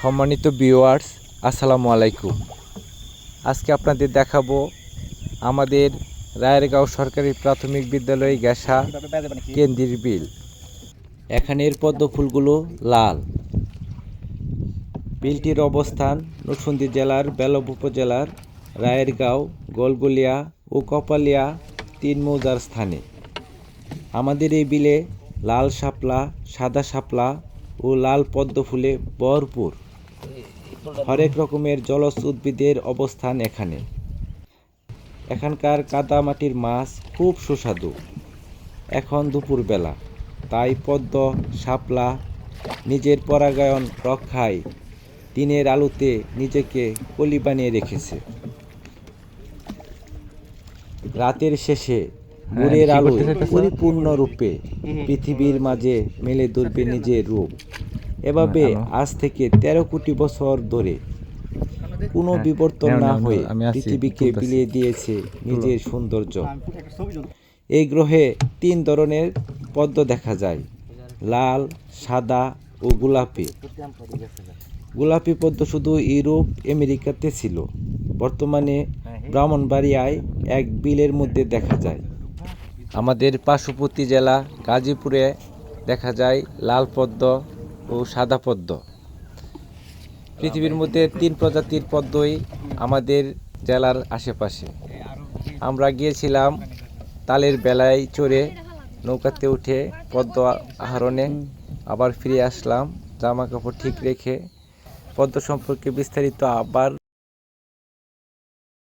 সম্মানিত ভিউয়ার্স আসসালামু আলাইকুম। আজকে আপনাদের দেখাবো আমাদের রায়েরগাঁও সরকারি প্রাথমিক বিদ্যালয় গ্যাসা কেন্দ্রীর বিল। এখানের পদ্ম ফুলগুলো লাল। বিলটির অবস্থান নরসিংদী জেলার বেলব উপজেলার রায়েরগাঁও, গোলগুলিয়া ও কপালিয়া তিন মৌজার স্থানে। আমাদের এই বিলে লাল শাপলা, সাদা শাপলা ও লাল পদ্ম ফুলে ভরপুর। হরেক রকমের জলজ উদ্ভিদের অবস্থান এখানে। এখানকার কাদামাটির মাছ খুব সুস্বাদু। এখন দুপুরবেলা তাই পদ্ম শাপলা নিজের পরাগায়ন রক্ষায় দিনের আলোতে নিজেকে কলি বানিয়ে রেখেছে। রাতের শেষে ভোরের আলো পরিপূর্ণ রূপে পৃথিবীর মাঝে মেলে ধরবে নিজের রূপ। এভাবে আজ থেকে তেরো কোটি বছর ধরে কোনো বিবর্তন না হয়ে পৃথিবীকে বিলিয়ে দিয়েছে নিজের সৌন্দর্য। এই গ্রহে তিন ধরনের পদ্ম দেখা যায়। লাল সাদা ও গোলাপি। গোলাপি পদ্ম শুধু ইউরোপ আমেরিকাতে ছিল। বর্তমানে ব্রাহ্মণবাড়িয়ায় এক বিলের মধ্যে দেখা যায়। আমাদের পার্শ্ববর্তী জেলা গাজীপুরে দেখা যায় লাল পদ্ম। ও সাদা পদ্ম। পৃথিবীর মধ্যে তিন প্রজাতির পদ্মই আমাদের জেলার আশেপাশে। আমরা গিয়েছিলাম তালের বেলায় চড়ে নৌকাতে উঠে পদ্ম আহরণে আবার ফিরে আসলাম, জামা কাপড় ঠিক রেখে। পদ্ম সম্পর্কে বিস্তারিত আবার